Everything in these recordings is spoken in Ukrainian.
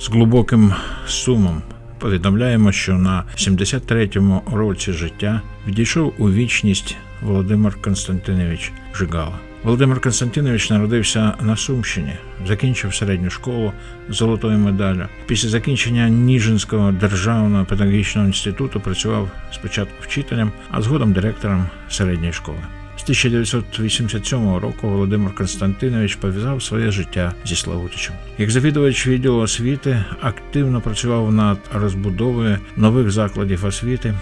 З глибоким сумом повідомляємо, що на 73-му році життя відійшов у вічність Володимир Константинович Жигала. Володимир Константинович народився на Сумщині, закінчив середню школу з золотою медаллю. Після закінчення Ніжинського державного педагогічного інституту працював спочатку вчителем, а згодом директором середньої школи. З 1987 року Володимир Константинович пов'язав своє життя зі Славутичем. Як завідувач відділу освіти активно працював над розбудовою нових закладів освіти.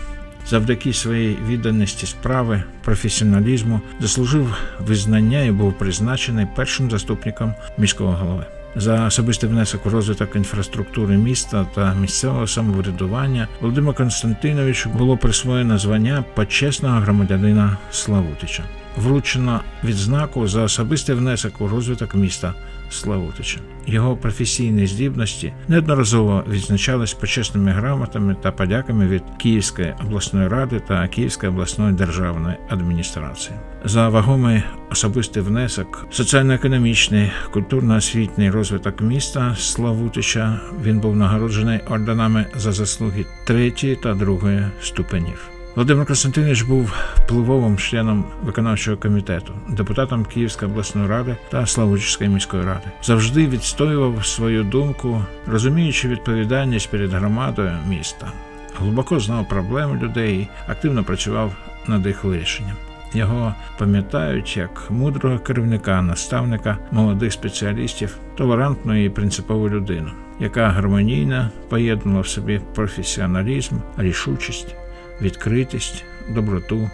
Завдяки своїй відданості справи, професіоналізму заслужив визнання і був призначений першим заступником міського голови. За особистий внесок у розвиток інфраструктури міста та місцевого самоврядування Володимиру Константиновичу було присвоєно звання почесного громадянина Славутича. Вручено відзнаку за особистий внесок у розвиток міста Славутича. Його професійні здібності неодноразово відзначались почесними грамотами та подяками від Київської обласної ради та Київської обласної державної адміністрації. За вагомий особистий внесок, соціально-економічний, культурно-освітній розвиток міста Славутича він був нагороджений орденами за заслуги третьої та другої ступенів. Володимир Константинович був впливовим членом виконавчого комітету, депутатом Київської обласної ради та Славутської міської ради. Завжди відстоював свою думку, розуміючи відповідальність перед громадою міста. Глибоко знав проблеми людей, активно працював над їх вирішенням. Його пам'ятають як мудрого керівника, наставника молодих спеціалістів, толерантну і принципову людину, яка гармонійно поєднувала в собі професіоналізм, рішучість відкритість, доброту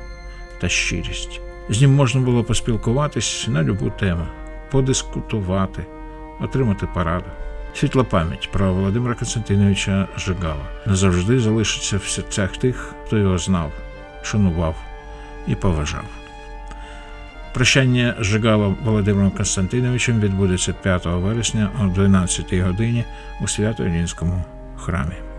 та щирість. З ним можна було поспілкуватись на любу тему, подискутувати, отримати пораду. Світла пам'ять про Володимира Константиновича Жигала назавжди залишиться в серцях тих, хто його знав, шанував і поважав. Прощання з Жигалом Володимиром Константиновичем відбудеться 5 вересня о 12 годині у Свято-Ілінському храмі.